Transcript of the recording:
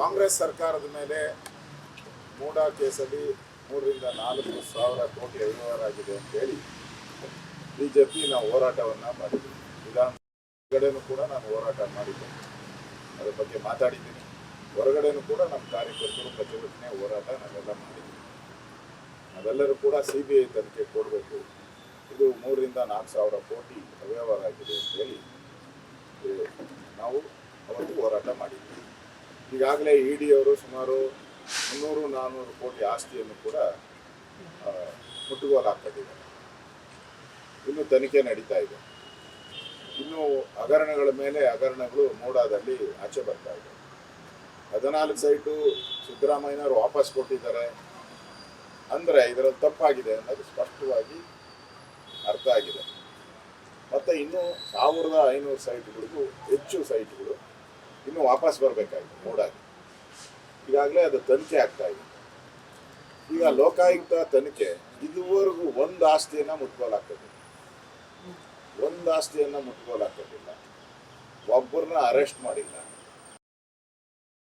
ಕಾಂಗ್ರೆಸ್ ಸರ್ಕಾರದ ಮೇಲೆ ಮೂಡ ಕೇಸಲ್ಲಿ ಮೂರರಿಂದ ನಾಲ್ಕು ಸಾವಿರ ಕೋಟಿ ವ್ಯವಹಾರ ಆಗಿದೆ ಅಂತೇಳಿ ಬಿ ಜೆ ಪಿ ನಾವು ಹೋರಾಟವನ್ನು ಮಾಡಿದ್ದೀವಿ ಹೊರಗಡೆನೂ ಕೂಡ ನಾನು ಹೋರಾಟ ಮಾಡಿದ್ದೇನೆ ಅದರ ಬಗ್ಗೆ ಮಾತಾಡಿದ್ದೀನಿ. ಹೊರಗಡೆನೂ ಕೂಡ ನಮ್ಮ ಕಾರ್ಯಕರ್ತರು ಪ್ರತಿಭಟನೆ ಹೋರಾಟ ನಾವೆಲ್ಲ ಮಾಡಿದ್ದೀವಿ ನಾವೆಲ್ಲರೂ ಕೂಡ ಸಿ ಬಿ ಐ ತನಿಖೆ ಕೊಡಬೇಕು. ಇದು ಮೂರರಿಂದ ನಾಲ್ಕು ಸಾವಿರ ಕೋಟಿ ಅವ್ಯವಹಾರ ಆಗಿದೆ ಅಂತೇಳಿ ಏ, ನಾವು ಅವತ್ತು ಹೋರಾಟ ಮಾಡಿದ್ದೀವಿ ಈಗಾಗಲೇ ಇ ಡಿ ಅವರು ಸುಮಾರು ಮುನ್ನೂರು ನಾನ್ನೂರು ಕೋಟಿ ಆಸ್ತಿಯನ್ನು ಕೂಡ ಮುಟ್ಟುಗೋಲು ಹಾಕೊಂಡಿದ್ದಾರೆ ಇನ್ನು ತನಿಖೆ ನಡೀತಾ ಇದೆ. ಇನ್ನು ಹಗರಣಗಳ ಮೇಲೆ ಹಗರಣಗಳು ಮೂಡಾದಲ್ಲಿ ಆಚೆ ಬರ್ತಾ ಇದೆ. ಹದಿನಾಲ್ಕು ಸೈಟು ಸಿದ್ದರಾಮಯ್ಯನವರು ವಾಪಸ್ ಕೊಟ್ಟಿದ್ದಾರೆ. ಅಂದರೆ ಇದರಲ್ಲಿ ತಪ್ಪಾಗಿದೆ ಅನ್ನೋದು ಸ್ಪಷ್ಟವಾಗಿ ಅರ್ಥ ಆಗಿದೆ. ಮತ್ತು ಇನ್ನೂ ಸಾವಿರದ ಐನೂರು ಸೈಟ್ಗಳಿಗೂ ಹೆಚ್ಚು ಸೈಟ್ಗಳು ಇನ್ನೂ ವಾಪಸ್ ಬರಬೇಕಾಗಿದೆ ಮೂಡಾಗಿ ಈಗಾಗಲೇ ಅದು ತನಿಖೆ ಆಗ್ತಾ ಇದೆ. ಈಗ ಲೋಕಾಯುಕ್ತ ತನಿಖೆ, ಇದುವರೆಗೂ ಒಂದು ಆಸ್ತಿಯನ್ನು ಮುಟ್ಕೋಲಾಗ್ತದೆ ಒಂದು ಆಸ್ತಿಯನ್ನು ಮುಟ್ಕೋಲಾಗ್ತದಿಲ್ಲ ಒಬ್ಬರನ್ನ ಅರೆಸ್ಟ್ ಮಾಡಿಲ್ಲ.